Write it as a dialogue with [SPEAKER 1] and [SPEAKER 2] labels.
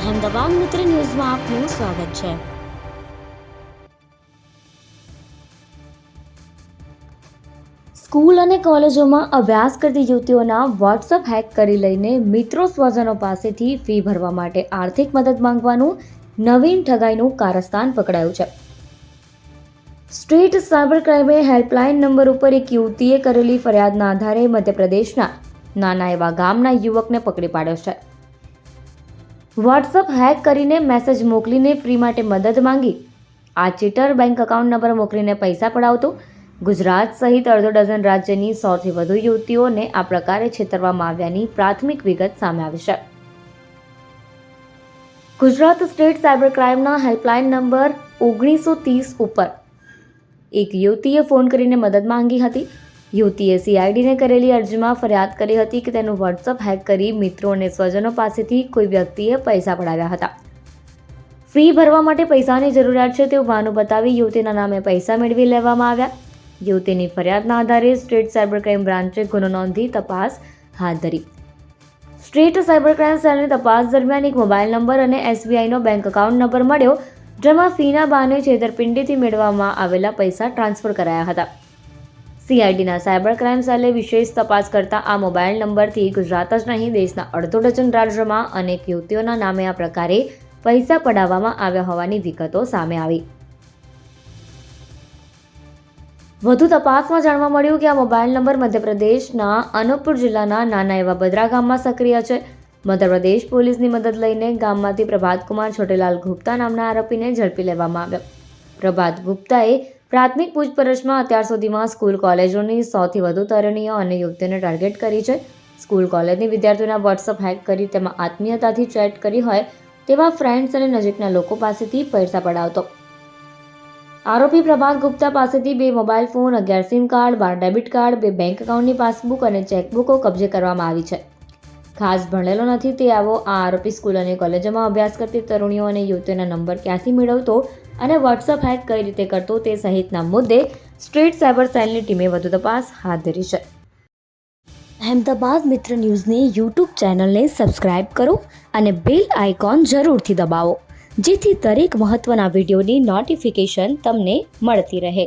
[SPEAKER 1] અહેમદાબાદ મિત્ર ન્યૂઝમાં આપનું સ્વાગત છે. સ્કૂલ અને કોલેજોમાં અભ્યાસ કરતી યુવતીઓના વોટ્સઅપ હેક કરી લઈને મિત્રો સ્વજનો પાસેથી ફી ભરવા માટે આર્થિક મદદ માંગવાનું નવીન ઠગાઈનું કારસ્તાન પકડાયું છે. સ્ટ્રીટ સાયબર ક્રાઇમે હેલ્પલાઇન નંબર ઉપર એક યુવતીએ કરેલી ફરિયાદના આધારે મધ્યપ્રદેશના નાના એવા ગામના યુવકને પકડી પાડ્યો છે. વોટ્સઅપ હેક કરીને મેસેજ મોકલીને ફ્રી માટે મદદ માંગી. આ ચીટર બેંક એકાઉન્ટ નંબર મોકલીને પૈસા પડાવતો. ગુજરાત સહિત અડધો ડઝન રાજ્યની સૌથી વધુ યુવતીઓને આ પ્રકારે છેતરવામાં આવ્યાની પ્રાથમિક વિગત સામે આવી છે. ગુજરાત સ્ટેટ સાયબર ક્રાઇમના હેલ્પલાઇન નંબર ઓગણીસો ત્રીસ ઉપર એક યુવતીએ ફોન કરીને મદદ માંગી હતી. યુવતીએ સીઆઈડીને કરેલી અરજીમાં ફરિયાદ કરી હતી કે તેનું વોટ્સઅપ હેક કરી મિત્રો અને સ્વજનો પાસેથી કોઈ વ્યક્તિએ પૈસા પડાવ્યા હતા. ફી ભરવા માટે પૈસાની જરૂરિયાત છે તેવું બહાનું બતાવી યુવતીના નામે પૈસા મેળવી લેવામાં આવ્યા. યુવતીની ફરિયાદના આધારે સ્ટેટ સાયબર ક્રાઇમ બ્રાન્ચે ગુનો નોંધી તપાસ હાથ ધરી. સ્ટેટ સાયબર ક્રાઇમ સેલની તપાસ દરમિયાન એક મોબાઈલ નંબર અને એસબીઆઈનો બેંક એકાઉન્ટ નંબર મળ્યો, જેમાં ફીના બહાને છેતરપિંડીથી મેળવવામાં આવેલા પૈસા ટ્રાન્સફર કરાયા હતા. સીઆઈડીના સાયબર ક્રાઇમ સેલે વિશેષ તપાસ કરતા આ મોબાઈલ નંબરથી ગુજરાત જ નહીં, દેશના અડધો ડઝન રાજ્યોમાં અનેક યુવતીઓના નામે આ પ્રકારે પૈસા પડાવવામાં આવ્યા હોવાની વિગતો સામે આવી. વધુ તપાસમાં જાણવા મળ્યું કે આ મોબાઈલ નંબર મધ્યપ્રદેશના અનુપપુર જિલ્લાના નાના એવા બદ્રા ગામમાં સક્રિય છે. મધ્યપ્રદેશ પોલીસની મદદ લઈને ગામમાંથી પ્રભાતકુમાર છોટેલાલ ગુપ્તા નામના આરોપીને ઝડપી લેવામાં આવ્યો. પ્રભાત ગુપ્તાએ પ્રાથમિક પૂછપરછમાં અત્યાર સુધીમાં સ્કૂલ કોલેજોની સૌથી વધુ તરણીઓ અને યુવતીઓને ટાર્ગેટ કરી છે. સ્કૂલ કોલેજની વિદ્યાર્થીઓના વોટ્સઅપ હેક કરી તેમાં આત્મીયતાથી ચેટ કરી હોય તેવા ફ્રેન્ડ્સ અને નજીકના લોકો પાસેથી પૈસા પડાવતો. આરોપી પ્રભાત ગુપ્તા પાસેથી બે મોબાઈલ ફોન અગિયાર સિમ કાર્ડ બાર ડેબિટ કાર્ડ બે બેંક એકાઉન્ટની પાસબુક અને ચેકબુકો કબજે કરવામાં આવી છે. ખાસ ભણેલો નથી તે આવો આ આરોપી સ્કૂલ અને કોલેજોમાં અભ્યાસ કરતી તરુણીઓ અને યુવતીઓના નંબર ક્યાંથી મેળવતો? અને વોટ્સઅપ હેક કઈ રીતે કરતો તે સહિતના મુદ્દે સ્ટ્રીટ સાયબર સેલની ટીમે વધુ તપાસ હાથ ધરી છે. અહેમદાબાદ મિત્ર ન્યૂઝની યુટ્યુબ ચેનલને સબસ્ક્રાઇબ કરો અને બેલ આઇકોન જરૂરથી દબાવો, જેથી દરેક મહત્ત્વના વિડીયોની નોટિફિકેશન તમને મળતી રહે.